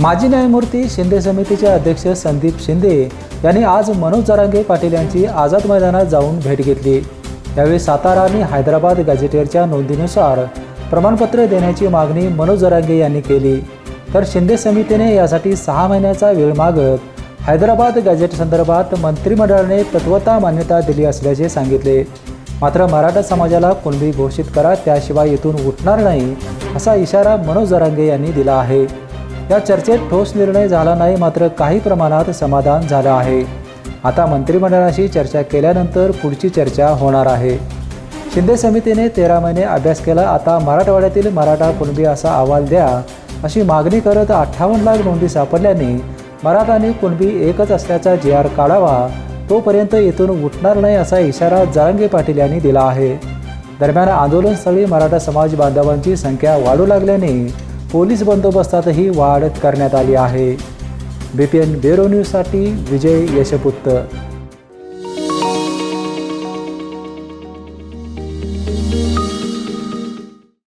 माजी न्यायमूर्ती शिंदे समितीचे अध्यक्ष संदीप शिंदे यांनी आज मनोज जरांगे पाटील यांची आझाद मैदानात जाऊन भेट घेतली. यावेळी सातारा आणि हैदराबाद गॅझेटियरच्या नोंदीनुसार प्रमाणपत्र देण्याची मागणी मनोज जरांगे यांनी केली. तर शिंदे समितीने यासाठी सहा महिन्याचा वेळ मागत हैदराबाद गॅझेट संदर्भात मंत्रिमंडळाने तत्वता मान्यता दिली असल्याचे सांगितले. मात्र मराठा समाजाला कुणबी घोषित करा त्याशिवाय इथून उठणार नाही असा इशारा मनोज जरांगे यांनी दिला आहे. या चर्चेत ठोस निर्णय झाला नाही मात्र काही प्रमाणात समाधान झालं आहे. आता मंत्रिमंडळाशी चर्चा केल्यानंतर पुढची चर्चा होणार आहे. शिंदे समितीने तेरा महिने अभ्यास केला आता मराठवाड्यातील मराठा कुणबी असा अहवाल द्या अशी मागणी करत अठ्ठावन्न लाख नोंदी सापडल्याने मराठा आणि कुणबी एकच असल्याचा जी आर काढावा तोपर्यंत येथून उठणार नाही असा इशारा जरांगे पाटील यांनी दिला आहे. दरम्यान आंदोलनस्थळी मराठा समाज बांधवांची संख्या वाढू लागल्याने पोलीस बंदोबस्तातही वाढ करण्यात आली आहे. बी पी एन ब्युरो न्यूजसाठी विजय यशपुत्त.